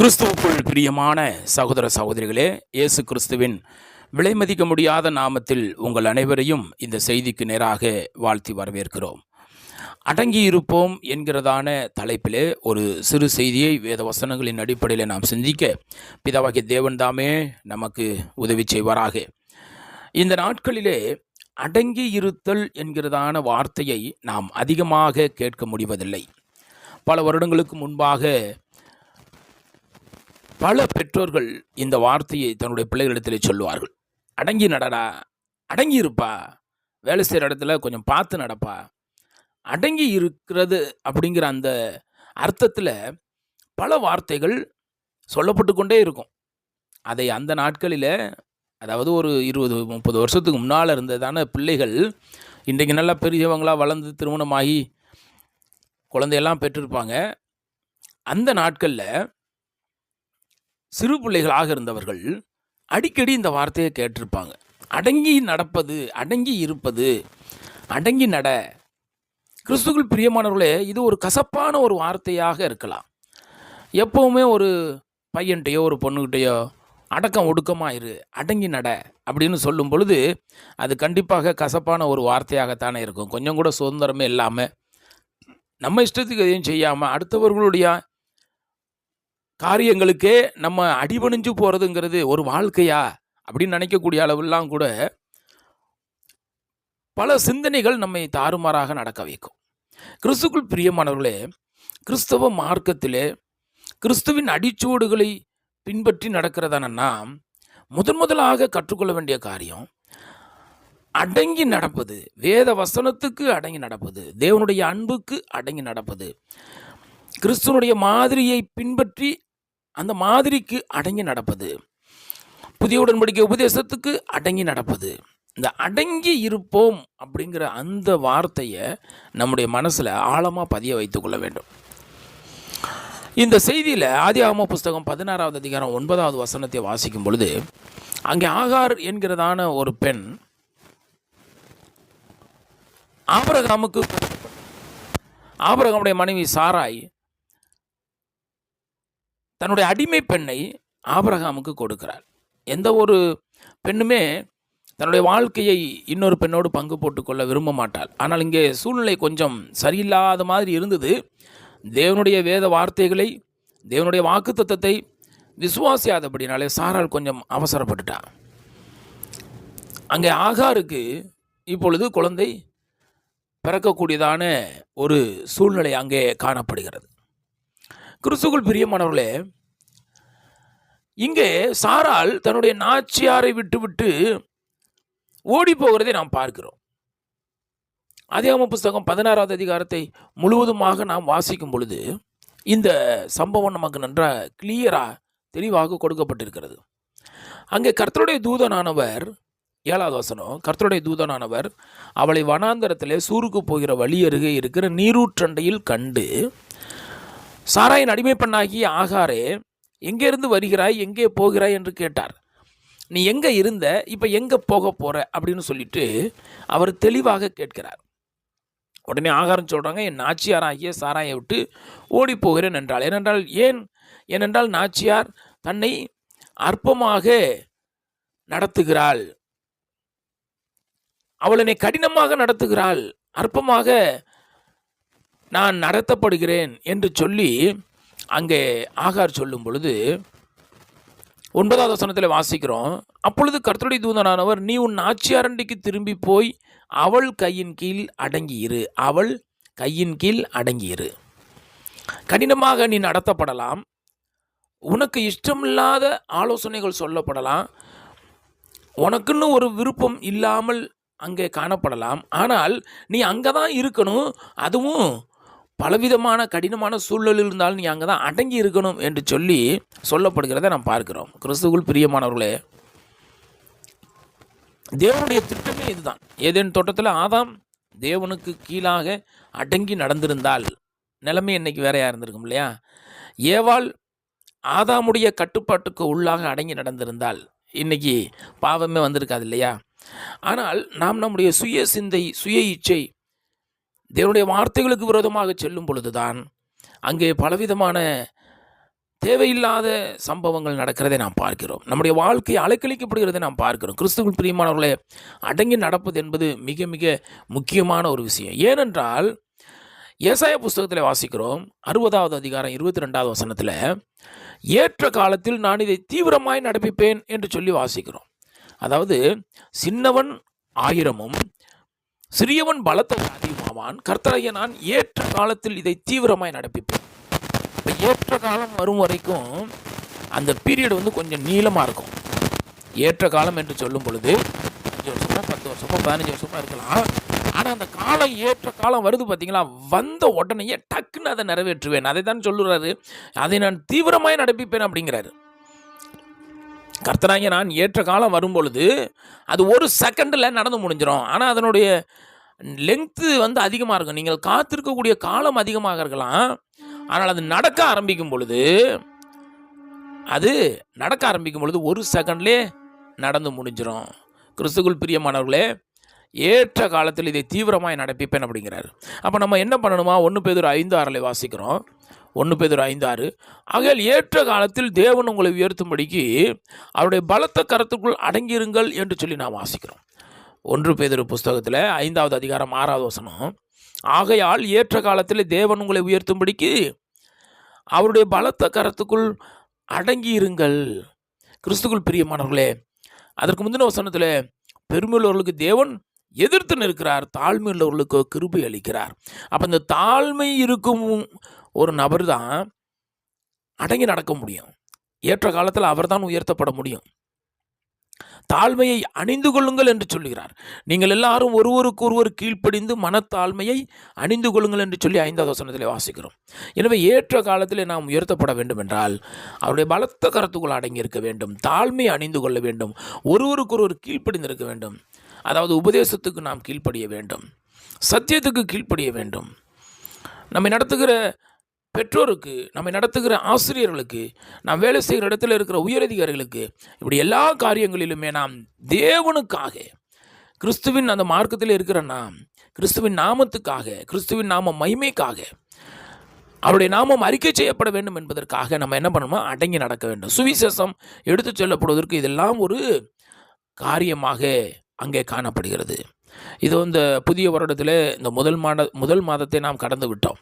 கிறிஸ்துவுக்குள் பிரியமான சகோதர சகோதரிகளே இயேசு கிறிஸ்துவின் விலைமதிக்க முடியாத நாமத்தில் உங்கள் அனைவரையும் இந்த செய்திக்கு நேராக வாழ்த்தி வரவேற்கிறோம். அடங்கி இருப்போம் என்கிறதான தலைப்பிலே ஒரு சிறு செய்தியை வேத வசனங்களின் அடிப்படையில் நாம் சிந்திக்க பிதாவாகிய தேவன்தாமே நமக்கு உதவி செய்வாராக. இந்த நாட்களிலே அடங்கி இருத்தல் என்கிறதான வார்த்தையை நாம் அதிகமாக கேட்க முடிவதில்லை. பல வருடங்களுக்கு முன்பாக பல பெற்றோர்கள் இந்த வார்த்தையை தன்னுடைய பிள்ளைகளிடத்திலே சொல்லுவார்கள். அடங்கி நடடா அடங்கி இருப்பா வேலை செய்கிற இடத்துல கொஞ்சம் பார்த்து நடப்பா. அடங்கி இருக்கிறது அப்படிங்கிற அந்த அர்த்தத்தில் பல வார்த்தைகள் சொல்லப்பட்டு கொண்டே இருக்கும். அதை அந்த நாட்களில் அதாவது ஒரு இருபது முப்பது வருஷத்துக்கு முன்னால் இருந்ததான பிள்ளைகள் இன்றைக்கு நல்லா பெரியவங்களாக வளர்ந்து திருமணமாகி குழந்தையெல்லாம் பெற்றிருப்பாங்க. அந்த நாட்களில் சிறு பிள்ளைகளாக இருந்தவர்கள் அடிக்கடி இந்த வார்த்தையை கேட்டிருப்பாங்க. அடங்கி நடப்பது அடங்கி இருப்பது அடங்கி நட. கிறிஸ்துக்குள் பிரியமானவர்களே இது ஒரு கசப்பான ஒரு வார்த்தையாக இருக்கலாம். எப்போவுமே ஒரு பையன்கிட்டையோ ஒரு பொண்ணுகிட்டயோ அடக்கம் ஒடுக்கமாக இரு அடங்கி நட அப்படின்னு சொல்லும் பொழுது அது கண்டிப்பாக கசப்பான ஒரு வார்த்தையாகத்தானே இருக்கும். கொஞ்சம் கூட சுதந்திரமே இல்லாமல் நம்ம இஷ்டத்துக்கு எதையும் செய்யாமல் அடுத்தவர்களுடைய காரியங்களுக்கே நம்ம அடிபணிஞ்சு போகிறதுங்கிறது ஒரு வாழ்க்கையா? அப்படின்னு நினைக்கக்கூடிய அளவெல்லாம் கூட பல சிந்தனைகள் நம்மை தாறுமாறாக நடக்க வைக்கும். கிறிஸ்துக்குள் பிரியமானவர்களே கிறிஸ்தவ மார்க்கத்திலே கிறிஸ்துவின் அடிச்சுவடுகளை பின்பற்றி நடக்கிறதான முதன் முதலாக கற்றுக்கொள்ள வேண்டிய காரியம் அடங்கி நடப்பது. வேத வசனத்துக்கு அடங்கி நடப்பது. தேவனுடைய அன்புக்கு அடங்கி நடப்பது. கிறிஸ்துவனுடைய மாதிரியை பின்பற்றி அந்த மாதிரிக்கு அடங்கி நடப்பது. புதிய உடன்படிக்கை உபதேசத்துக்கு அடங்கி நடப்பது. இந்த அடங்கி இருப்போம் அப்படிங்கிற அந்த வார்த்தையை நம்முடைய மனசில் ஆழமாக பதிய வைத்துக்கொள்ள வேண்டும். இந்த செய்தியில் ஆதியாகம புஸ்தகம் பதினாறாவது அதிகாரம் ஒன்பதாவது வசனத்தை வாசிக்கும் பொழுது அங்கே ஆகார் என்கிறதான ஒரு பெண் ஆபரகாமுக்கு ஆபரகமுடைய மனைவி சாராய் தன்னுடைய அடிமை பெண்ணை ஆபரகாமுக்கு கொடுக்கிறார். எந்த ஒரு பெண்ணுமே தன்னுடைய வாழ்க்கையை இன்னொரு பெண்ணோடு பங்கு போட்டுக்கொள்ள விரும்ப மாட்டாள். ஆனால் இங்கே சூழ்நிலை கொஞ்சம் சரியில்லாத மாதிரி இருந்தது. தேவனுடைய வேத வார்த்தைகளை தேவனுடைய வாக்குத்தத்தத்தை விசுவாசியாதபடினாலே சாரால் கொஞ்சம் அவசரப்பட்டுட்டா. அங்கே ஆகாருக்கு இப்பொழுது குழந்தை பிறக்கக்கூடியதான ஒரு சூழ்நிலை அங்கே காணப்படுகிறது. கிறிஸ்துக்குள் பிரியமானவர்களே இங்கே சாரால் தன்னுடைய நாச்சியாரை விட்டுவிட்டு ஓடி போகிறதை நாம் பார்க்கிறோம். அதிகாம புஸ்தகம் பதினாறாவது அதிகாரத்தை முழுவதுமாக நாம் வாசிக்கும் பொழுது இந்த சம்பவம் நமக்கு நன்றாக கிளியராக தெளிவாக கொடுக்கப்பட்டிருக்கிறது. அங்கே கர்த்தருடைய தூதனானவர் ஏழாவது வசனம் கர்த்தருடைய தூதனானவர் அவளை வனாந்தரத்திலே சூருக்கு போகிற வழி அருகே இருக்கிற நீரூற்றண்டையில் கண்டு சாராயின் அடிமை பெண்ணாகிய ஆகாரே எங்கேருந்து வருகிறாய் எங்கே போகிறாய் என்று கேட்டார். நீ எங்கே இருந்த இப்போ எங்கே போக போகிற அப்படின்னு சொல்லிட்டு அவர் தெளிவாக கேட்கிறார். உடனே ஆகாரம் சொல்கிறாங்க என் நாச்சியாராகிய சாராயை விட்டு ஓடி போகிறேன் என்றால் ஏனென்றால் ஏன்? ஏனென்றால் நாச்சியார் தன்னை அற்பமாக நடத்துகிறாள். அவள் என்னை கடினமாக நடத்துகிறாள். அற்பமாக நான் நடத்தப்படுகிறேன் என்று சொல்லி அங்கே ஆகார் சொல்லும் பொழுது ஒன்பதாவது வசனத்தில் வாசிக்கிறோம் அப்பொழுது கர்த்தருடைய தூதனானவர் நீ உன் ஆட்சியாரண்டிக்கு திரும்பி போய் அவள் கையின் கீழ் அடங்கியிரு அவள் கையின் கீழ் அடங்கியிரு. கடினமாக நீ நடத்தப்படலாம் உனக்கு இஷ்டமில்லாத ஆலோசனைகள் சொல்லப்படலாம் உனக்குன்னு ஒரு விருப்பம் இல்லாமல் அங்கே காணப்படலாம். ஆனால் நீ அங்கே தான் இருக்கணும் அதுவும் பலவிதமான கடினமான சூழல் இருந்தாலும் நீ அங்கே தான் அடங்கி இருக்கணும் என்று சொல்லி சொல்லப்படுகிறத நாம் பார்க்கிறோம். கிறிஸ்துவுக்குள் பிரியமானவர்களே தேவனுடைய திட்டமே இதுதான். ஏதேன் தோட்டத்தில் ஆதாம் தேவனுக்கு கீழாக அடங்கி நடந்திருந்தால் நிலைமை இன்னைக்கு வேறையாக இருந்திருக்கும் இல்லையா? ஏவாள் ஆதாமுடைய கட்டுப்பாட்டுக்கு உள்ளாக அடங்கி நடந்திருந்தால் இன்னைக்கு பாவமே வந்திருக்காது இல்லையா? ஆனால் நாம் நம்முடைய சுய சிந்தை சுய இச்சை தேவனுடைய வார்த்தைகளுக்கு விரோதமாக செல்லும் பொழுதுதான் அங்கே பலவிதமான தேவையில்லாத சம்பவங்கள் நடக்கிறதை நாம் பார்க்கிறோம். நம்முடைய வாழ்க்கை அலைக்கழிக்கப்படுகிறதை நாம் பார்க்கிறோம். கிறிஸ்துவுக்குள் பிரியமானவர்களே அடங்கி நடப்பது என்பது மிக மிக முக்கியமான ஒரு விஷயம். ஏனென்றால் ஏசாய புஸ்தகத்தில் வாசிக்கிறோம் அறுபதாவது அதிகாரம் இருபத்தி ரெண்டாவது வசனத்தில் ஏற்ற காலத்தில் நான் இதை தீவிரமாய் நடப்பிப்பேன் என்று சொல்லி வாசிக்கிறோம். அதாவது சின்னவன் ஆயிரமும் சிறியவன் பலத்த அதிகமாவான் கர்த்தரைய நான் ஏற்ற காலத்தில் இதை தீவிரமாய் நடப்பிப்பேன். இப்போ ஏற்ற காலம் வரும் வரைக்கும் அந்த பீரியட் வந்து கொஞ்சம் நீளமாக இருக்கும். ஏற்ற காலம் என்று சொல்லும் பொழுது அஞ்சு வருஷமோ பத்து வருஷமோ பதினஞ்சு வருஷமோ இருக்கலாம். ஆனால் அந்த காலம் ஏற்ற காலம் வருது பார்த்தீங்களா வந்த உடனேயே டக்குன்னு அதை நிறைவேற்றுவேன். அதை தான் சொல்லுறாரு. அதை நான் தீவிரமாய் நடப்பிப்பேன் அப்படிங்கிறாரு. கர்த்தனாகிய நான் ஏற்ற காலம் வரும் பொழுது அது ஒரு செகண்டில் நடந்து முடிஞ்சிடும் ஆனால் அதனுடைய லெங்க்த்து வந்து அதிகமாக இருக்கும். நீங்கள் காத்திருக்கக்கூடிய காலம் அதிகமாக இருக்கலாம். ஆனால் அது நடக்க ஆரம்பிக்கும் பொழுது அது நடக்க ஆரம்பிக்கும் பொழுது ஒரு செகண்ட்லே நடந்து முடிஞ்சிடும் கிறிஸ்துக்குள் பிரியமானவர்களே ஏற்ற காலத்தில் இதை தீவிரமாய் நடப்பிப்பேன் அப்படிங்கிறாரு. அப்போ நம்ம என்ன பண்ணணுமா? ஒன்று பேதொரு ஐந்து ஆறில் வாசிக்கிறோம். ஒன்று பேதொரு ஐந்து ஆறு ஆகையால் ஏற்ற காலத்தில் தேவன் உங்களை உயர்த்தும்படிக்கு அவருடைய பலத்த கரத்துக்குள் அடங்கியிருங்கள் என்று சொல்லி நாம் வாசிக்கிறோம். ஒன்று பேதொரு புஸ்தகத்தில் ஐந்தாவது அதிகாரம் ஆறாவது வசனம். ஆகையால் ஏற்ற காலத்தில் தேவன் உங்களை உயர்த்தும்படிக்கு அவருடைய பலத்த கரத்துக்குள் அடங்கியிருங்கள். கிறிஸ்துக்குள் பிரியமானவர்களே அதற்கு முந்தின வசனத்தில் பெருமையுள்ளவர்களுக்கு தேவன் எதிர்த்து நிற்கிறார் தாழ்மை உள்ளவர்களுக்கு கிருபை அளிக்கிறார். அப்போ இந்த தாழ்மை இருக்கும் ஒரு நபர் தான் அடங்கி நடக்க முடியும். ஏற்ற காலத்தில் அவர்தான் உயர்த்தப்பட முடியும். தாழ்மையை அணிந்து கொள்ளுங்கள் என்று சொல்லுகிறார். நீங்கள் எல்லாரும் ஒருவருக்கு ஒருவர் கீழ்ப்படிந்து மனத்தாழ்மையை அணிந்து கொள்ளுங்கள் என்று சொல்லி ஐந்தாவது வசனத்தில் வாசிக்கிறோம். எனவே ஏற்ற காலத்தில் நாம் உயர்த்தப்பட வேண்டும் என்றால் அவருடைய பலத்த கருத்துக்குள் அடங்கியிருக்க வேண்டும். தாழ்மையை அணிந்து கொள்ள வேண்டும். ஒருவருக்கு ஒருவர் கீழ்ப்படிந்திருக்க வேண்டும். அதாவது உபதேசத்துக்கு நாம் கீழ்ப்படிய வேண்டும். சத்தியத்துக்கு கீழ்ப்படிய வேண்டும். நம்மை நடத்துகிற பெற்றோருக்கு நம்மை நடத்துகிற ஆசிரியர்களுக்கு நாம் வேலை செய்கிற இடத்துல இருக்கிற உயரதிகாரிகளுக்கு இப்படி எல்லா காரியங்களிலுமே நாம் தேவனுக்காக கிறிஸ்துவின் அந்த மார்க்கத்தில் இருக்கிற நாம் கிறிஸ்துவின் நாமத்துக்காக கிறிஸ்துவின் நாம மகிமைக்காக அவருடைய நாமம் அறிக்கை செய்யப்பட வேண்டும் என்பதற்காக நம்ம என்ன பண்ணணுமோ அடங்கி நடக்க வேண்டும். சுவிசேஷம் எடுத்துச் செல்லப்படுவதற்கு இதெல்லாம் ஒரு காரியமாக அங்கே காணப்படுகிறது. இது இந்த புதிய வருடத்தில் இந்த முதல் மாத முதல் மாதத்தை நாம் கடந்து விட்டோம்.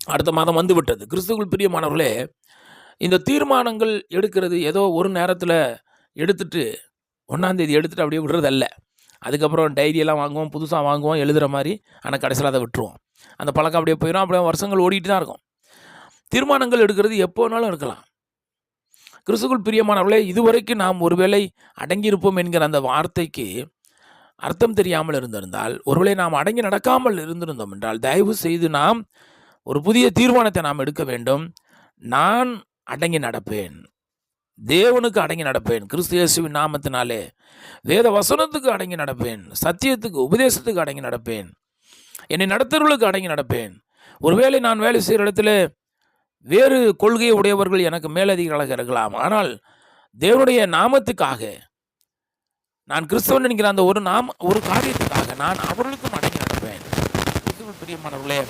அடுத்த மாதம் வந்து விட்டது. பிரியமானவர்களே இந்த தீர்மானங்கள் எடுக்கிறது ஏதோ ஒரு நேரத்தில் எடுத்துட்டு ஒன்றாந்தேதி எடுத்துகிட்டு அப்படியே விடுறதல்ல. அதுக்கப்புறம் டைரியெல்லாம் வாங்குவோம் புதுசாக வாங்குவோம் எழுதுகிற மாதிரி. ஆனால் கடைசியில் அதை விட்டுருவோம். அந்த பழக்கம் அப்படியே போயிடும் அப்படியே வருஷங்கள் ஓடிட்டு தான் இருக்கும். தீர்மானங்கள் எடுக்கிறது எப்போ வேணாலும் இருக்கலாம் கிறிஸ்துக்குள் பிரியமானவர்களே இதுவரைக்கும் நாம் ஒருவேளை அடங்கியிருப்போம் என்கிற அந்த வார்த்தைக்கு அர்த்தம் தெரியாமல் இருந்திருந்தால் ஒருவேளை நாம் அடங்கி நடக்காமல் இருந்திருந்தோம் என்றால் தயவு செய்து நாம் ஒரு புதிய தீர்மானத்தை நாம் எடுக்க வேண்டும். நான் அடங்கி நடப்பேன். தேவனுக்கு அடங்கி நடப்பேன். கிறிஸ்து இயேசுவின் நாமத்தினாலே. வேத வசனத்துக்கு அடங்கி நடப்பேன். சத்தியத்துக்கு உபதேசத்துக்கு அடங்கி நடப்பேன். என்னை நடத்துறவர்களுக்கு அடங்கி நடப்பேன். ஒருவேளை நான் வேலை செய்கிற இடத்துல வேறு கொள்கையை உடையவர்கள் எனக்கு மேலதிகாரிகளாக இருக்கலாம். ஆனால் தேவனுடைய நாமத்துக்காக நான் கிறிஸ்தவன் என்கிற அந்த ஒரு நாம ஒரு காரியத்துக்காக நான் அவர்களுக்கும் அடங்கி நடப்பேன். பிரியமானவர்களே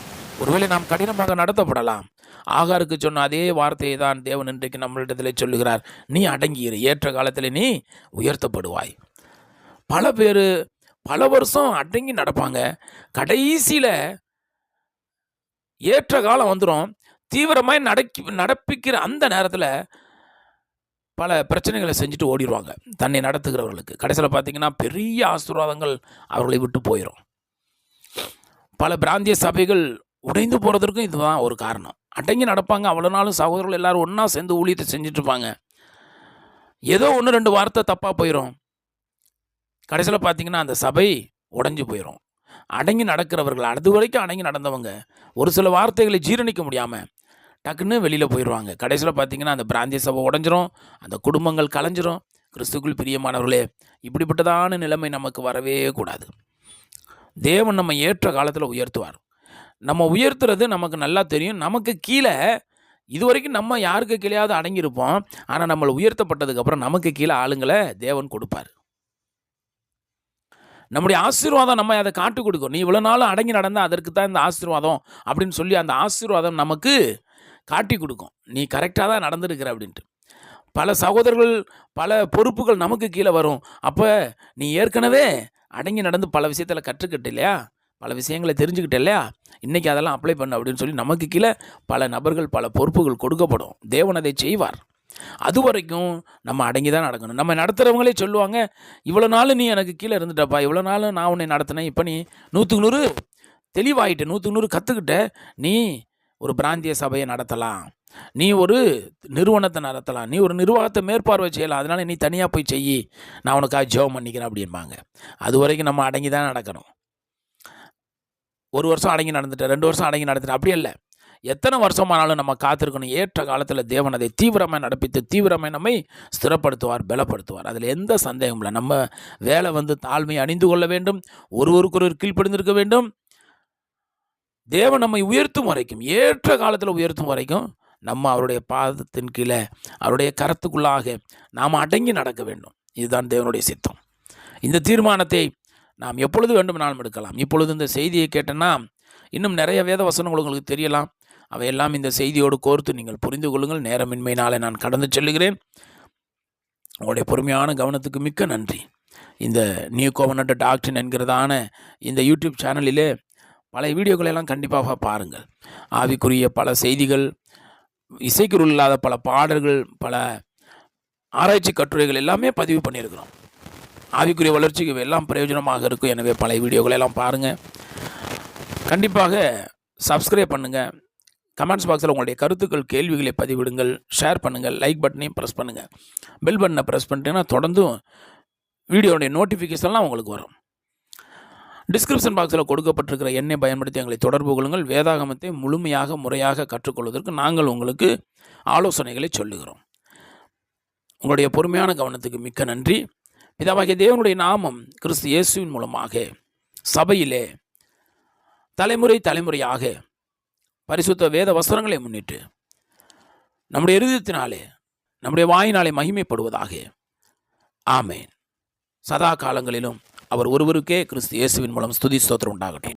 ஒருவேளை நாம் கடினமாக நடத்தப்படலாம். ஆகாருக்கு சொன்ன அதே வார்த்தையை தான் தேவன் இன்றைக்கு நம்மளிடத்தில் சொல்லுகிறார். நீ அடங்கியிரு ஏற்ற காலத்தில் நீ உயர்த்தப்படுவாய். பல பேர் பல வருஷம் அடங்கி நடப்பாங்க. கடைசியில் ஏற்ற காலம் வந்துடும் தீவிரமாக நடக்கி நடப்பிக்கிற அந்த நேரத்தில் பல பிரச்சனைகளை செஞ்சுட்டு ஓடிடுவாங்க தன்னை நடத்துகிறவர்களுக்கு. கடைசியில் பார்த்தீங்கன்னா பெரிய ஆசீர்வாதங்கள் அவர்களை விட்டு போயிடும் பல பிராந்திய சபைகள் உடைந்து போகிறதுக்கும் இதுதான் ஒரு காரணம். அடங்கி நடப்பாங்க. அவ்வளோ நாளும் சகோதரர்கள் எல்லாரும் ஒன்றா சேர்ந்து ஊழியத்தை செஞ்சிட்ருப்பாங்க. ஏதோ ஒன்று ரெண்டு வார்த்தை தப்பாக போயிடும் கடைசியில் பார்த்தீங்கன்னா அந்த சபை உடைஞ்சு போயிடும் அடங்கி நடக்கிறவர்கள் அது வரைக்கும் அடங்கி நடந்தவங்க ஒரு சில வார்த்தைகளை ஜீரணிக்க முடியாமல் டக்குன்னு வெளியில் போயிடுவாங்க கடைசியில் பார்த்தீங்கன்னா அந்த பிராந்திய சபை உடஞ்சிரும் அந்த குடும்பங்கள் கலைஞ்சிரும். கிறிஸ்துக்குள் பிரியமானவர்களே இப்படிப்பட்டதான நிலைமை நமக்கு வரவே கூடாது. தேவன் நம்ம ஏற்ற காலத்தில் உயர்த்துவார். நம்ம உயர்த்துறது நமக்கு நல்லா தெரியும். நமக்கு கீழே இது வரைக்கும் நம்ம யாருக்கு கீழேயாவது அடங்கியிருப்போம். ஆனால் நம்மளை உயர்த்தப்பட்டதுக்கப்புறம் நமக்கு கீழே ஆளுங்களை தேவன் கொடுப்பார். நம்முடைய ஆசீர்வாதம் நம்ம அதை காட்டு கொடுக்கும். நீ இவ்வளோ நாளும் அடங்கி நடந்தால் அதற்கு தான் இந்த ஆசீர்வாதம் அப்படின்னு சொல்லி அந்த ஆசீர்வாதம் நமக்கு காட்டி கொடுக்கும். நீ கரெக்டாக தான் நடந்திருக்கிற அப்படின்ட்டு. பல சகோதரர்கள் பல பொறுப்புகள் நமக்கு கீழே வரும். அப்போ நீ ஏற்கனவே அடங்கி நடந்து பல விஷயத்தில் கற்றுக்கிட்ட இல்லையா? பல விஷயங்களை தெரிஞ்சுக்கிட்ட இல்லையா? இன்றைக்கி அதெல்லாம் அப்ளை பண்ணு அப்படின்னு சொல்லி நமக்கு கீழே பல நபர்கள் பல பொறுப்புகள் கொடுக்கப்படும். தேவன் அதை செய்வார். அது வரைக்கும் நம்ம அடங்கி தான் நடக்கணும். நம்ம நடத்துகிறவங்களே சொல்லுவாங்க இவ்வளோ நாள் நீ எனக்கு கீழே இருந்துட்டப்பா. இவ்வளோ நாள் நான் உன்னை நடத்தினேன். இப்போ நீ நூற்றுக்கு நூறு தெளிவாயிட்ட நூற்றுக்கு நூறு கற்றுக்கிட்ட நீ ஒரு பிராந்திய சபையை நடத்தலாம். நீ ஒரு நிறுவனத்தை நடத்தலாம். நீ ஒரு நிர்வாகத்தை மேற்பார்வை செய்யலாம். அதனால் நீ தனியாக போய் செய்யி. நான் உனக்காக ஜெபம் பண்ணிக்கிறேன் அப்படிம்பாங்க. அது வரைக்கும் நம்ம அடங்கி தான் நடக்கணும். ஒரு வருஷம் அடங்கி நடந்துட்டேன் ரெண்டு வருஷம் அடங்கி நடந்துட்டேன். அப்படி இல்லை எத்தனை வருஷமானாலும் நம்ம காத்திருக்கணும். ஏற்ற காலத்தில் தேவன் அதை தீவிரமாக நடப்பித்து தீவிரமாக நம்மை ஸ்திரப்படுத்துவார் பலப்படுத்துவார். அதில் எந்த சந்தேகமும் இல்லை. நம்ம வேலை வந்து தாழ்மை அணிந்து கொள்ள வேண்டும். ஒருவருக்கொருவர் கீழ்ப்படிந்திருக்க வேண்டும். தேவன் நம்மை உயர்த்தும் வரைக்கும் ஏற்ற காலத்தில் உயர்த்தும் வரைக்கும் நம்ம அவருடைய பாதத்தின் கீழே அவருடைய கரத்துக்குள்ளாக நாம் அடங்கி நடக்க வேண்டும். இதுதான் தேவனுடைய சித்தம். இந்த தீர்மானத்தை நாம் எப்பொழுது வேண்டுமானாலும் எடுக்கலாம். இப்பொழுது இந்த செய்தியை கேட்டேன்னா இன்னும் நிறைய வேத வசனங்கள் உங்களுக்கு தெரியலாம். அவையெல்லாம் இந்த செய்தியோடு கோர்த்து நீங்கள் புரிந்து கொள்ளுங்கள். நேரமின்மையினாலே நான் கடந்து செல்லுகிறேன். உங்களுடைய பொறுமையான கவனத்துக்கு மிக்க நன்றி. இந்த நியூ கோவனட் டாக்டின் என்கிறதான இந்த யூடியூப் சேனலிலே பல வீடியோக்களெல்லாம் கண்டிப்பாக பாருங்கள். ஆவிக்குரிய பல செய்திகள் இசைக்குருள் இல்லாத பல பாடல்கள் பல ஆராய்ச்சி கட்டுரைகள் எல்லாமே பதிவு பண்ணியிருக்கிறோம். ஆவிக்குரிய வளர்ச்சிக்கு எல்லாம் பிரயோஜனமாக இருக்கும். எனவே பல வீடியோக்களை எல்லாம் பாருங்கள் கண்டிப்பாக சப்ஸ்கிரைப் பண்ணுங்கள் கமெண்ட்ஸ் பாக்ஸில் உங்களுடைய கருத்துக்கள் கேள்விகளை பதிவிடுங்கள். ஷேர் பண்ணுங்கள். லைக் பட்டனையும் ப்ரெஸ் பண்ணுங்கள் பெல் பட்டனை ப்ரெஸ் பண்ணிட்டீங்கன்னா தொடர்ந்தும் வீடியோடைய நோட்டிஃபிகேஷன்லாம் உங்களுக்கு வரும். டிஸ்கிரிப்ஷன் பாக்ஸில் கொடுக்கப்பட்டிருக்கிற எண்ணை பயன்படுத்தி எங்களை தொடர்பு கொள்ளுங்கள். வேதாகமத்தை முழுமையாக முறையாக கற்றுக்கொள்வதற்கு நாங்கள் உங்களுக்கு ஆலோசனைகளை சொல்லுகிறோம். உங்களுடைய பொறுமையான கவனத்துக்கு மிக்க நன்றி. பிதாவாகிய தேவனுடைய நாமம் கிறிஸ்து இயேசுவின் மூலமாக சபையிலே தலைமுறை தலைமுறையாக பரிசுத்த வேத வஸ்திரங்களை முன்னிட்டு நம்முடைய இருதயத்தினாலே நம்முடைய வாயினாலே மகிமைப்படுவதாக. ஆமேன். சதா காலங்களிலும் அவர் ஒருவருக்கே கிறிஸ்து இயேசுவின் மூலம் ஸ்துதி ஸ்தோத்திரம் உண்டாகட்டும்.